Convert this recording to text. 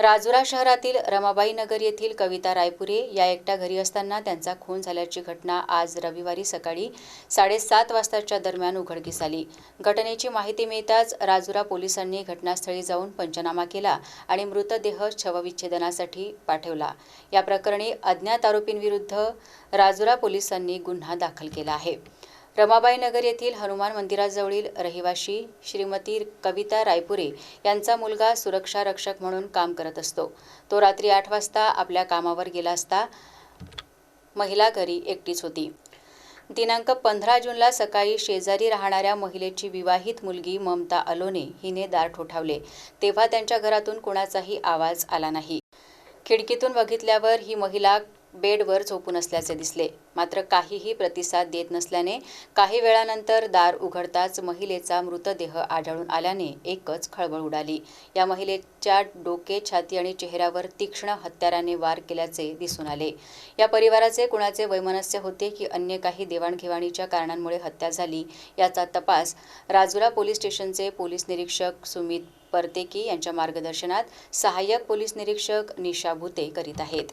राजुरा शहरातील रमाबाई नगर येथील कविता रायपुरे या एकट्या घरी असताना त्यांचा खून झाल्याची घटना आज रविवारी सकाळी साडेसात वाजताच्या दरम्यान उघडकीस आली. घटनेची माहिती मिळताच राजुरा पोलिसांनी घटनास्थळी जाऊन पंचनामा केला आणि मृतदेह शवविच्छेदनासाठी पाठवला. या प्रकरणी अज्ञात आरोपींविरुद्ध राजुरा पोलिसांनी गुन्हा दाखल केला आहे. रमाबाई नगर येथील हनुमान मंदिराजवळील रहिवाशी श्रीमती कविता रायपुरे यांचा मुलगा सुरक्षा रक्षक म्हणून काम करत असतो. तो रात्री आठ वाजता आपल्या कामावर गेला असता महिला घरी एकटीच होती. दिनांक पंधरा जूनला सकाळी शेजारी राहणाऱ्या महिलेची विवाहित मुलगी ममता अलोने हिने दार ठोठावले. तेव्हा त्यांच्या घरातून कोणाचाही आवाज आला नाही. खिडकीतून बघितल्यावर ही महिला बेडवर झोपून असल्याचे दिसले. मात्र काहीही प्रतिसाद देत नसल्याने काही वेळानंतर दार उघडताच महिलेचा मृतदेह आढळून आल्याने एकच खळबळ उडाली. या महिलेच्या डोके छाती आणि चेहऱ्यावर तीक्ष्ण हत्याराने वार केल्याचे दिसून आले. या परिवाराचे कुणाचे वैमनस्य होते की अन्य काही देवाणघेवाणीच्या कारणांमुळे हत्या झाली याचा तपास राजुरा पोलीस स्टेशनचे पोलीस निरीक्षक सुमित परतेकी यांच्या मार्गदर्शनात सहाय्यक पोलीस निरीक्षक निशा भुते करीत आहेत.